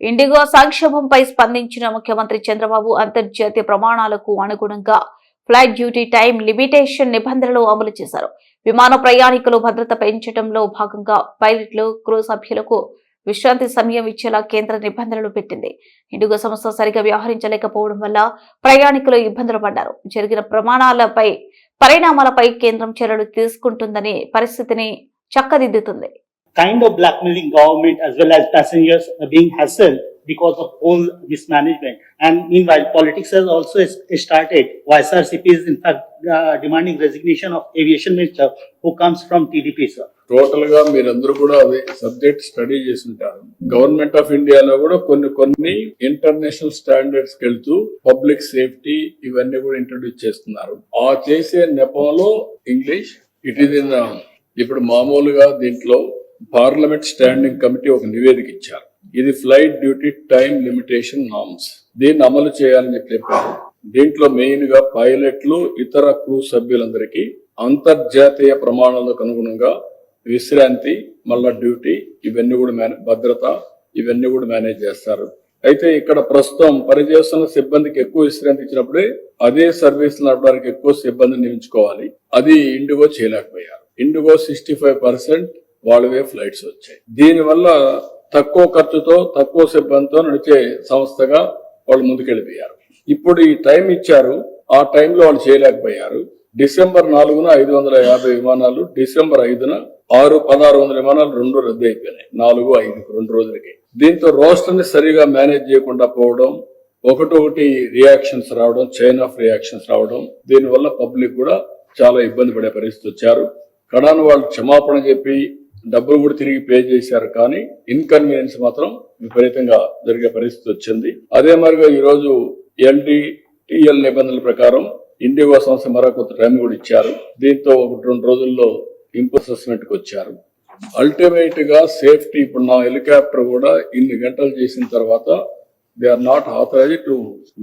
IndiGo సంక్షేమంపై స్పందించిన ముఖ్యమంత్రి చంద్రబాబు అంతర్జాతీయ ప్రమాణాలకు అనుగుణంగా ఫ్లైట్ డ్యూటీ టైం లిమిటేషన్ నిబంధనలు అమలు చేశారు. విమాన ప్రయాణికులు భద్రత పెంచడంలో భాగంగా పైలట్లు క్రూ సభ్యులకు విశ్రాంతి సమయం ఇచ్చేలా కేంద్ర నిబంధనలు పెట్టింది. ఇండిగో సంస్థ సరిగా వ్యవహరించలేకపోవడం వల్ల ప్రయాణికులు ఇబ్బందులు పడ్డారు. జరిగిన ప్రమాణాలపై పరిణామాలపై కేంద్రం చర్యలు తీసుకుంటుందని పరిస్థితిని చక్కదిద్దుతుంది. Kind of blackmailing government as well as passengers being hassled because of all mismanagement. And meanwhile, politics has also started. YSRCP is in fact uh, demanding resignation of aviation minister who comes from TDP, sir. టోటల్గా మీరందరూ కూడా అది subject study చేసి ఉంటారు government of ఇండియాలో కూడా కొన్ని కొన్ని ఇంటర్నేషనల్ స్టాండర్డ్స్ వెళ్తూ పబ్లిక్ సేఫ్టీ ఇవన్నీ కూడా ఇంట్రొడ్యూస్ చేస్తున్నారు ఆ చేసే నెపంలో ఇంగ్లీష్ ఇట్ ఇస్ ఇన్ ఇప్పుడు మామూలుగా దీంట్లో పార్లమెంట్ స్టాండింగ్ కమిటీ ఒక నివేదిక ఇచ్చారు ఇది flight duty time limitation norms దీన్ని అమలు చేయాలని చెప్పారు. దీంట్లో మెయిన్గా పైలట్లు ఇతర క్రూ సభ్యులందరికీ అంతర్జాతీయ ప్రమాణాలకు అనుగుణంగా విశ్రాంతి మళ్ళా డ్యూటీ ఇవన్నీ కూడా మేనే భద్రత ఇవన్నీ కూడా మేనేజ్ చేస్తారు. అయితే ఇక్కడ ప్రస్తుతం పనిచేస్తున్న సిబ్బందికి ఎక్కువ విశ్రాంతి ఇచ్చినప్పుడే అదే సర్వీస్ నడపడానికి ఎక్కువ సిబ్బందిని నియమించుకోవాలి. అది ఇండిగో చేయలేకపోయారు. ఇండిగో సిక్స్టీ ఫైవ్ పర్సెంట్ వాళ్ళవే ఫ్లైట్స్ వచ్చాయి. దీనివల్ల తక్కువ ఖర్చుతో తక్కువ సిబ్బందితో నడిచే సంస్థగా వాళ్ళు ముందుకెళ్ళిపోయారు. ఇప్పుడు ఈ టైం ఇచ్చారు ఆ టైంలో వాళ్ళు చేయలేకపోయారు. డిసెంబర్ నాలుగున ఐదు వందల యాభై విమానాలు డిసెంబర్ ఐదున ఆరు పదహారు వందల విమానాలు రెండు రద్దు అయిపోయినాయి. నాలుగు ఐదు రెండు రోజులకి. దీంతో రోస్టర్ని సరిగా మేనేజ్ చేయకుండా పోవడం ఒకటొకటి రియాక్షన్స్ రావడం చైన్ ఆఫ్ రియాక్షన్స్ రావడం దీనివల్ల పబ్లిక్ కూడా చాలా ఇబ్బంది పడే పరిస్థితి వచ్చారు. కడాను వాళ్ళు క్షమాపణ చెప్పి డబ్బులు కూడా తిరిగి పే చేశారు కానీ ఇన్కన్వీనియన్స్ మాత్రం విపరీతంగా జరిగే పరిస్థితి వచ్చింది. అదే మాదిరిగా ఈరోజు ఎల్డిటిఎల్ నిబంధనల ప్రకారం ఇండిగో సంస్థ మరో కొత్త టైం కూడా ఇచ్చారు. దీంతో ఒకటి రెండు రోజుల్లో ఇంపోర్ట్ అసెస్మెంట్ వచ్చారు. అల్టిమేట్గా సేఫ్టీ ఇప్పుడు నా హెలికాప్టర్ కూడా ఇన్ని గంటలు చేసిన తర్వాత they are not authorize to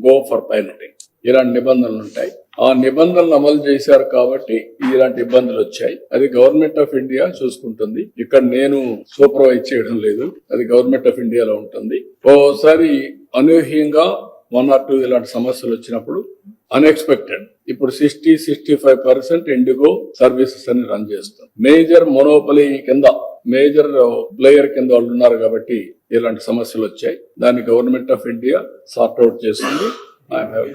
go for piloting. ఇలాంటి నిబంధనలు ఉంటాయి. ఆ నిబంధనలు అమలు చేశారు కాబట్టి ఇలాంటి ఇబ్బందులు వచ్చాయి. అది గవర్నమెంట్ ఆఫ్ ఇండియా చూసుకుంటుంది. ఇక్కడ నేను సూపర్వైజ్ చేయడం లేదు. అది గవర్నమెంట్ ఆఫ్ ఇండియాలో ఉంటుంది. ఓసారి అనూహ్యంగా వన్ ఆర్ టూ ఇలాంటి సమస్యలు వచ్చినప్పుడు అన్ఎక్స్పెక్టెడ్ ఇప్పుడు sixty sixty five percent IndiGo services అని రన్ చేస్తాం. మేజర్ మొనోపలి కింద మేజర్ ప్లేయర్ కింద వాళ్ళు ఉన్నారు కాబట్టి ఇలాంటి సమస్యలు వచ్చాయి. దాన్ని government of India sort out చేస్తుంది. I have